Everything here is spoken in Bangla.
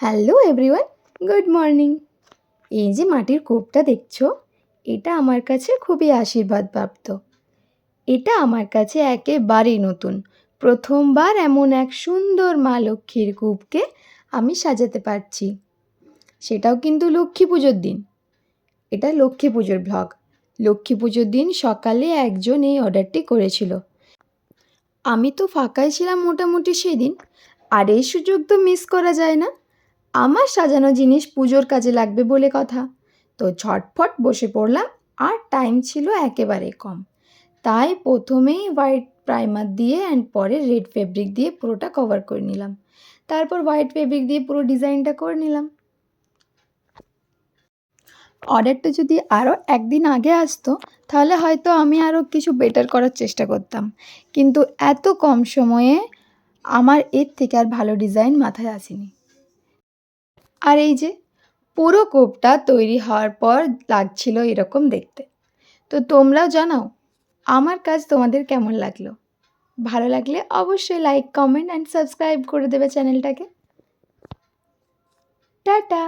Hello everyone, good morning. এই যে মাটির কূপটা দেখছ, এটা আমার কাছে খুবই আশীর্বাদ প্রাপ্ত এটা আমার কাছে একেবারেই নতুন। প্রথমবার এমন এক সুন্দর মা লক্ষ্মীর কূপকে আমি সাজাতে পারছি। সেটাও কিন্তু লক্ষ্মী পুজোর দিন। এটা লক্ষ্মী পুজোর ব্লগ লক্ষ্মী পুজোর দিন সকালে একজন এই অর্ডারটি করেছিল। আমি তো ফাঁকাই ছিলাম মোটামুটি সেদিন। আর এই সুযোগ তো মিস করা যায় না। আমার সাজানো জিনিস পুজোর কাজে লাগবে বলে কথা। তো ঝটফট বসে পড়লাম, আর টাইম ছিল একেবারে কম। তাই প্রথমেই হোয়াইট প্রাইমার দিয়ে অ্যান্ড পরে রেড ফেব্রিক দিয়ে পুরোটা কভার করে নিলাম। তারপর হোয়াইট ফেব্রিক দিয়ে পুরো ডিজাইনটা করে নিলাম। অর্ডারটা যদি আরও একদিন আগে আসতো, তাহলে হয়তো আমি আরও কিছু বেটার করার চেষ্টা করতাম। কিন্তু এত কম সময়ে আমার এর থেকে আর ভালো ডিজাইন মাথায় আসেনি। আর এই যে পুরো কোপটা তৈরি হওয়ার পর লাগছিল এরকম দেখতে। তো তোমরাও জানাও, আমার কাজ তোমাদের কেমন লাগল? ভালো লাগলে অবশ্যই লাইক কমেন্ট অ্যান্ড সাবস্ক্রাইব করে দেবে চ্যানেলটাকে। টাটা!